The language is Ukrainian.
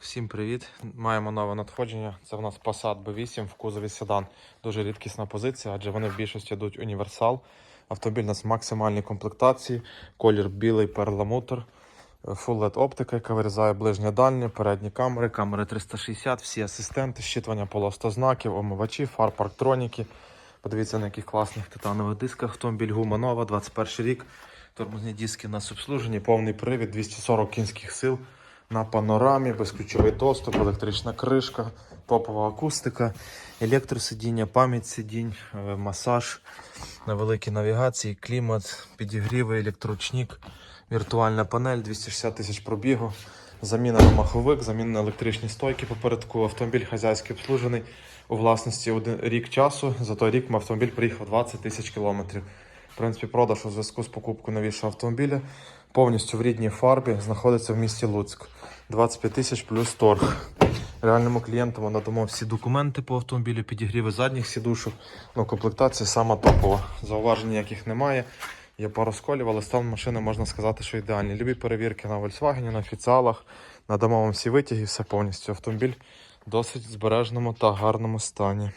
Всім привіт! Маємо нове надходження. Це в нас Passat B8 в кузові седан. Дуже рідкісна позиція, адже вони в більшості йдуть універсал. Автомобіль у нас в максимальній комплектації, колір білий перламутр, Full LED оптика, яка вирізає ближнє дальнє, передні камери, камери 360, всі асистенти, щитування полостознаків, омивачі, фар парктроніки. Подивіться, на яких класних титанових дисках. Автомобіль гума нова, 21 рік. Тормозні диски на обслуженні, повний привід, 240 кінських сил на панорамі, безключовий доступ, електрична кришка, топова акустика, електросидіння, пам'ять сидінь, е, масаж на великій навігації, клімат, підігріви, електрочник, віртуальна панель, 260 тисяч пробігу, заміна на маховик, заміна на електричні стойки попередку. Автомобіль хазяйський обслужений у власності один рік часу. За той рік автомобіль приїхав 20 тисяч кілометрів. В принципі, продаж у зв'язку з покупкою новішого автомобіля повністю в рідній фарбі знаходиться в місті Луцьк. 25 тисяч плюс торг. Реальному клієнту ми надамо всі документи по автомобілю, підігріви задніх сідушок. Ну, комплектація сама топова. Зауважень ніяких немає. Є пару сколів, але стан машини можна сказати, що ідеальний. Любі перевірки на Volkswagen, на офіціалах. Надамо вам всі витяги, все повністю. Автомобіль в досить збережному та гарному стані.